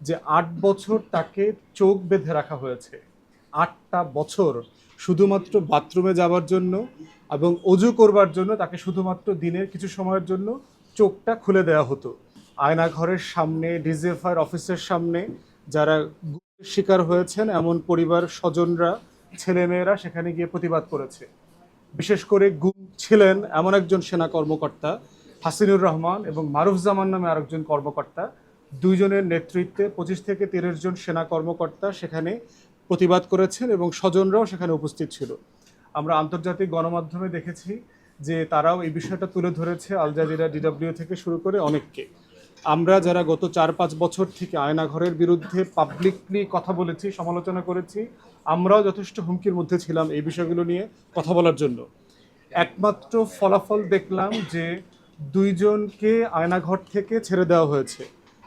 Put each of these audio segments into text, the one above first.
যে আট বছর তাকে চোখ বেঁধে রাখা হয়েছে। আটটা বছর শুধুমাত্র বাথরুমে যাওয়ার জন্য এবং অজু করবার জন্য তাকে শুধুমাত্র দিনের কিছু সময়ের জন্য চোখটা খুলে দেওয়া হতো। আয়নাঘরের সামনে ডিজিএফআই অফিসের সামনে যারা শিকার হয়েছেন, এমন পরিবার স্বজনরা, ছেলেমেয়েরা সেখানে গিয়ে প্রতিবাদ করেছে। বিশেষ করে গুম ছিলেন এমন একজন সেনা কর্মকর্তা, হাসিনুর রহমান এবং মারুফ জামান নামে আরেকজন কর্মকর্তা দুইজনের নেতৃত্বে পঁচিশ থেকে তিরিশ জন সেনা কর্মকর্তা সেখানে প্রতিবাদ করেছেন এবং স্বজনরাও সেখানে উপস্থিত ছিল। আমরা আন্তর্জাতিক গণমাধ্যমে দেখেছি যে তারাও এই বিষয়টা তুলে ধরেছে, আল জাজিরা, ডিডব্লিউ থেকে শুরু করে অনেককে। আমরা যারা গত চার পাঁচ বছর থেকে আয়নাঘরের বিরুদ্ধে পাবলিকলি কথা বলেছি, সমালোচনা করেছি, আমরাও যথেষ্ট হুমকির মধ্যে ছিলাম এই বিষয়গুলো নিয়ে কথা বলার জন্য। একমাত্র ফলাফল দেখলাম যে দুইজনকে আয়নাঘর থেকে ছেড়ে দেওয়া হয়েছে।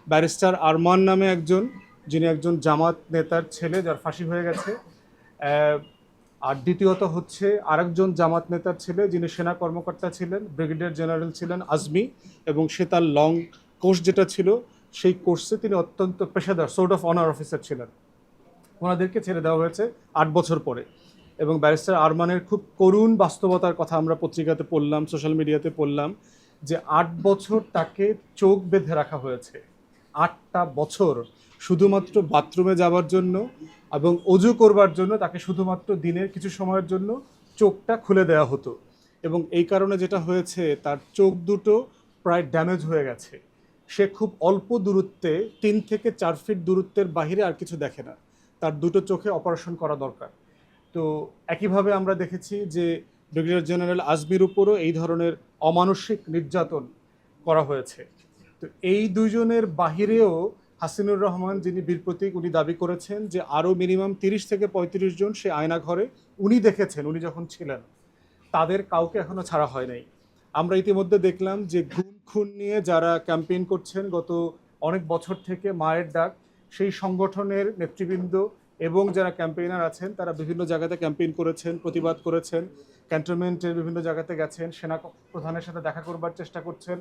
ব্যারিস্টার আরমান নামে একজন, যিনি একজন জামাত নেতার ছেলে যার ফাঁসি হয়ে গেছে। আর দ্বিতীয়ত হচ্ছে আরেকজন জামাত নেতার ছেলে, যিনি সেনা কর্মকর্তা ছিলেন, ব্রিগেডিয়ার জেনারেল ছিলেন আজমি, এবং সে তার লং কোর্স যেটা ছিল, সেই কোর্সে তিনি অত্যন্ত পেশাদার সোর্ট অফ অনার অফিসার ছিলেন। ওনাদেরকে ছেড়ে দেওয়া হয়েছে আট বছর পরে। এবং ব্যারিস্টার আরমানের খুব করুণ বাস্তবতার কথা আমরা পত্রিকাতে পড়লাম, সোশ্যাল মিডিয়াতে পড়লাম, যে আট বছর তাকে চোখ বেঁধে রাখা হয়েছে। আটটা বছর শুধুমাত্র বাথরুমে যাওয়ার জন্য এবং অজু করবার জন্য তাকে শুধুমাত্র দিনের কিছু সময়ের জন্য চোখটা খুলে দেওয়া হতো। এবং এই কারণে যেটা হয়েছে, তার চোখ দুটো প্রায় ড্যামেজ হয়ে গেছে। সে খুব অল্প দূরত্বে, তিন থেকে চার ফিট দূরত্বের বাইরে আর কিছু দেখে না। তার দুটো চোখে অপারেশন করা দরকার। তো একইভাবে আমরা দেখেছি যে ব্রিগেডিয়ার জেনারেল আজমির উপরও এই ধরনের অমানসিক নির্যাতন করা হয়েছে। তো এই দুইজনের বাহিরেও হাসিনুর রহমান যিনি বীর প্রতীক, উনি দাবি করেছেন যে আরও মিনিমাম তিরিশ থেকে পঁয়ত্রিশ জন সে আয়না ঘরে উনি দেখেছেন, উনি যখন ছিলেন। তাদের কাউকে এখনও ছাড়া হয় নাই। আমরা ইতিমধ্যে দেখলাম যে গুম খুন নিয়ে যারা ক্যাম্পেইন করছেন গত অনেক বছর থেকে মায়ের ডাক, সেই সংগঠনের নেতৃবৃন্দ এবং যারা ক্যাম্পেইনার আছেন, তারা বিভিন্ন জায়গাতে ক্যাম্পেইন করেছেন, প্রতিবাদ করেছেন, ক্যান্টনমেন্টের বিভিন্ন জায়গাতে গেছেন, সেনা প্রধানের সাথে দেখা করবার চেষ্টা করছেন।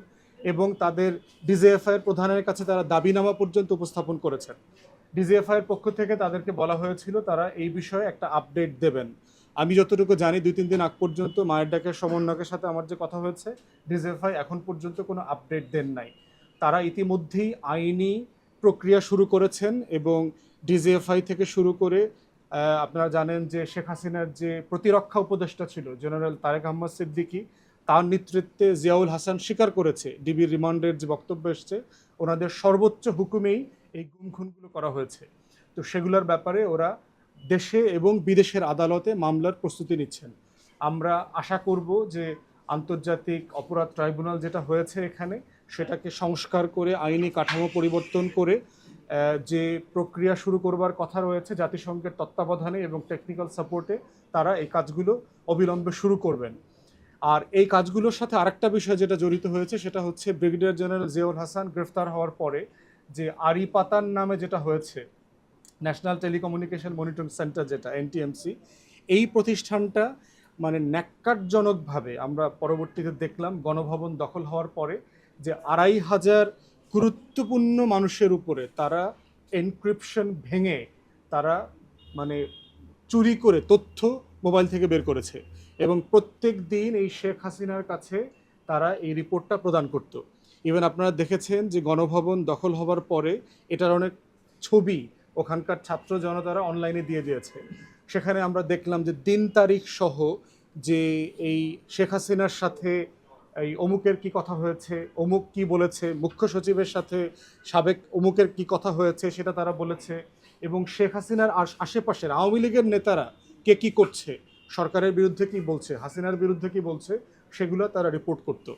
এবং তাদের ডিজিএফআই এর প্রধানের কাছে তারা দাবিনামা পর্যন্ত উপস্থাপন করেছেন। ডিজিএফআই এর পক্ষ থেকে তাদেরকে বলা হয়েছিল, তারা এই বিষয়ে একটা আপডেট দেবেন। আমি যতটুকু জানি, দুই, তিন দিন আগ পর্যন্ত মায়ের ডাকের সমন্বয়কের সাথে আমার যে কথা হয়েছে ডিজিএফআই এখন পর্যন্ত কোনো আপডেট দেন নাই। তারা ইতিমধ্যেই আইনি প্রক্রিয়া শুরু করেছেন এবং ডিজিএফআই থেকে শুরু করে আপনারা জানেন যে শেখ হাসিনার যে প্রতিরক্ষা উপদেষ্টা ছিল, জেনারেল তারেক আহমদ সিদ্দিকী তার নেতৃত্বে জিয়াউল হাসান স্বীকার করেছে। ডিবির রিমান্ডের যে বক্তব্য এসছে, ওনাদের সর্বোচ্চ হুকুমেই এই গুম খুনগুলো করা হয়েছে। তো সেগুলোর ব্যাপারে ওরা দেশে এবং বিদেশের আদালতে মামলার প্রস্তুতি নিচ্ছেন। আমরা আশা করব যে আন্তর্জাতিক অপরাধ ট্রাইব্যুনাল যেটা হয়েছে এখানে, সেটাকে সংস্কার করে, আইনি কাঠামো পরিবর্তন করে যে প্রক্রিয়া শুরু করবার কথা রয়েছে জাতিসংঘের তত্ত্বাবধানে এবং টেকনিক্যাল সাপোর্টে তারা এই কাজগুলো অবিলম্বে শুরু করবেন। আর এই কাজগুলোর সাথে আরেকটা বিষয় যেটা জড়িত হয়েছে, সেটা হচ্ছে ব্রিগেডিয়ার জেনারেল জিয়াউল হাসান গ্রেফতার হওয়ার পরে যে আরি পাতান নামে যেটা হয়েছে ন্যাশনাল টেলিকমিউনিকেশন মনিটরিং সেন্টার যেটা এনটিএমসি এই প্রতিষ্ঠানটা মানে ন্যাক্কারজনকভাবে আমরা পরবর্তীতে দেখলাম গণভবন দখল হওয়ার পরে যে আড়াই হাজার গুরুত্বপূর্ণ মানুষের উপরে তারা এনক্রিপশন ভেঙে তারা মানে চুরি করে তথ্য মোবাইল থেকে বের করেছে। এবং প্রত্যেক দিন এই শেখ হাসিনার কাছে তারা এই রিপোর্টটা প্রদান করত। ইভেন আপনারা দেখেছেন যে গণভবন দখল হওয়ার পরে এটার অনেক ছবি ওখানকার ছাত্র জনতারা অনলাইনে দিয়ে দিয়েছে। সেখানে আমরা দেখলাম যে দিন তারিখ সহ যে এই শেখ হাসিনার সাথে এই অমুকের কি কথা হয়েছে, অমুক কি বলেছে, মুখ্য সচিবের সাথে সাবেক অমুকের কি কথা হয়েছে সেটা তারা বলেছে এবং শেখ হাসিনার আশ- আশেপাশের আওয়ামী লীগের নেতারা কে কি করছে সরকারের বিরুদ্ধে কি বলছে হাসিনার বিরুদ্ধে কি বলছে সেগুলো তারা রিপোর্ট করতো।